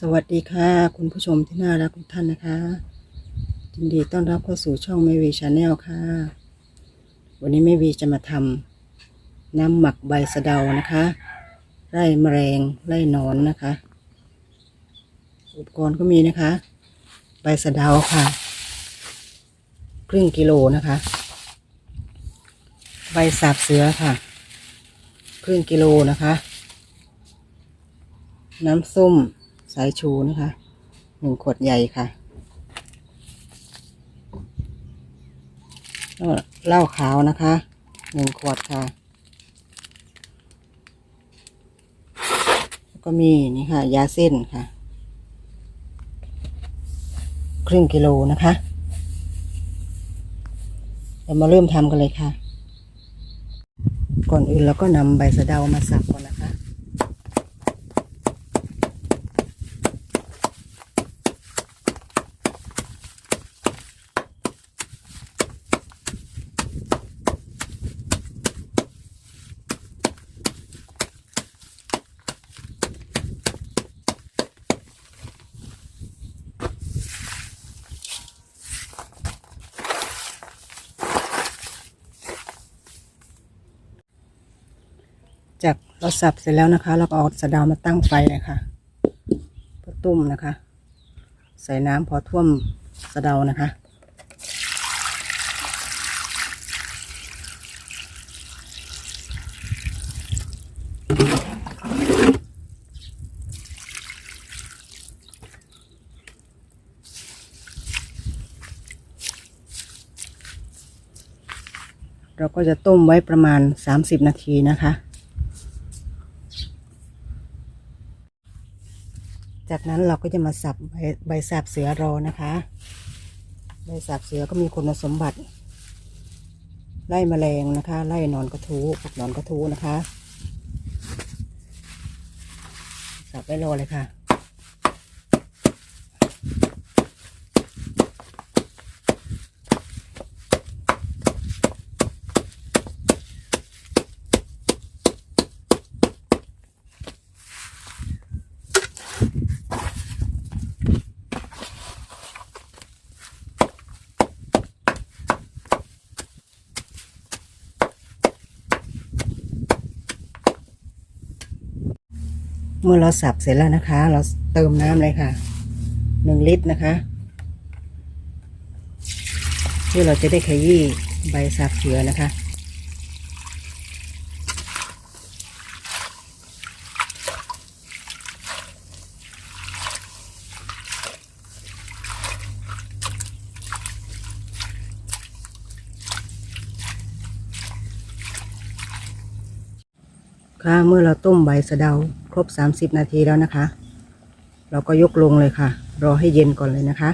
สวัสดีค่ะ คุณผู้ชมที่น่ารักทุกท่านนะคะยินดีต้อนรับเข้าสู่ช่องแม่วีชาแนลค่ะ วันนี้แม่วีจะมาทำน้ำหมักใบสะเดานะคะ ไล่แมลงไล่นอนนะคะ อุปกรณ์ก็มีนะคะ ใบสะเดาค่ะ ครึ่งกิโลนะคะ ใบสาบเสือค่ะ ครึ่งกิโลนะคะ น้ำส้ม สายชูนะคะหนึ่งขวดใหญ่ค่ะแล้วเหล้าขาวนะคะหนึ่งขวดค่ะแล้วก็มีนี่ค่ะ ยาเส้นค่ะ ครึ่งกิโลนะคะเดี๋ยวมาเริ่มทำกันเลยค่ะ ก่อนอื่นเราก็นำใบสะเดามาสับก่อนนะคะ จาก เราสับเสร็จแล้วนะคะ เราก็เอาสะดาวมาตั้งไฟเลยค่ะเพื่อตุ้มนะคะ ใส่น้ำพอท่วมสะดานะคะ เราก็จะต้มไว้ประมาณ 30 นาทีนะคะ จากนั้นเราก็จะมาสับใบใบสับเสือรอนะคะ ใบสับเสือก็มีคุณสมบัติ ไล่แมลงนะคะ ไล่นอนกระทูปกนอนกระทูนะคะ สับไว้รอเลยค่ะ เมื่อเราสับเสร็จแล้วนะคะ เราเติมน้ำเลยค่ะหนึ่งลิตรนะคะเพื่อเราจะได้ขยี้ใบสับเสือนะคะ ค่ะเมื่อเราต้มใบสะเดาครบ 30 นาทีแล้วนะคะ เราก็ยกลงเลยค่ะ รอให้เย็นก่อนเลยนะคะ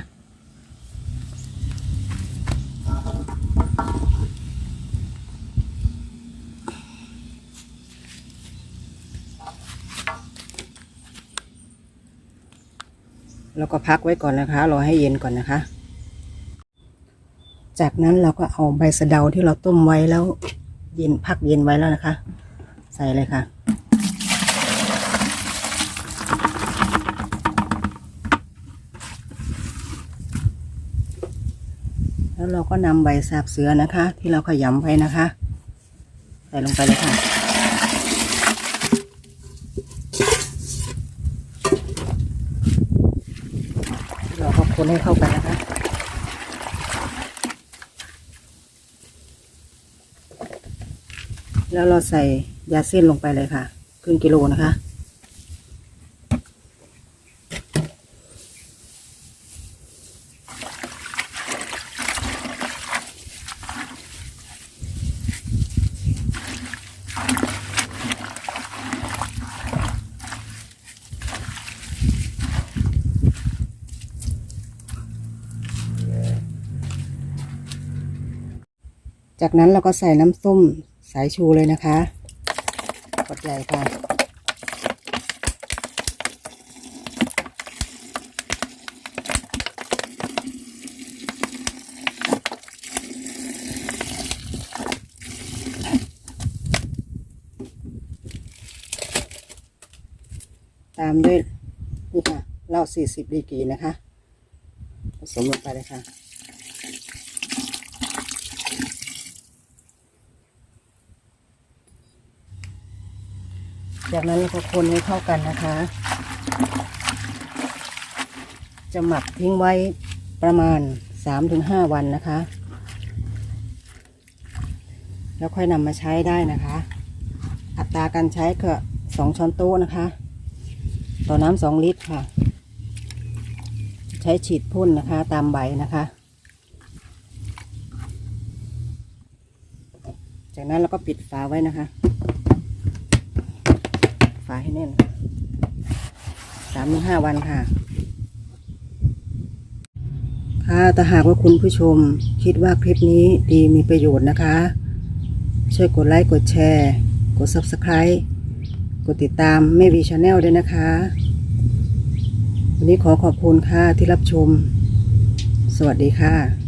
แล้วก็พักไว้ก่อนนะคะ รอให้เย็นก่อนนะคะ จากนั้นเราก็เอาใบสะเดาที่เราต้มไว้แล้ว เย็นพักเย็นไว้แล้วนะคะ ใส่เลยค่ะ แล้วเราก็นำใบสาบเสือนะคะ ที่เราขยำไว้นะคะ ใส่ลงไปเลยค่ะเราก็คนให้เข้ากันนะคะแล้วเราใส่ ยาเส้นลงไปเลยค่ะ ครึ่งกิโลนะคะ จากนั้นเราก็ใส่น้ำส้มสายชูเลยนะคะ ขวดใหญ่ค่ะตามด้วยนี่ค่ะเหล้าสี่สิบดีกรีนะคะ ผสมลงไปเลยค่ะ จากนั้นเราก็คนให้เข้ากันนะคะ จะหมักทิ้งไว้ประมาณ 3-5 วันนะคะ แล้วค่อยนำมาใช้ได้นะคะ อัตราการใช้ก็2ช้อนโต๊ะนะคะ ต่อน้ำ2ลิตรค่ะ ใช้ฉีดพ่นนะคะตามใบนะคะ จากนั้นเราก็ปิดฝาไว้นะคะ ให้แน่นสามถึงห้าวันค่ะ ค่ะถ้าหากว่าคุณผู้ชมคิดว่าคลิปนี้ดีมีประโยชน์นะคะ ช่วยกดไลค์กดแชร์ กด Subscribe กดติดตามแม่วีชาแนลด้วยนะคะ วันนี้ขอขอบคุณค่ะที่รับชม สวัสดีค่ะ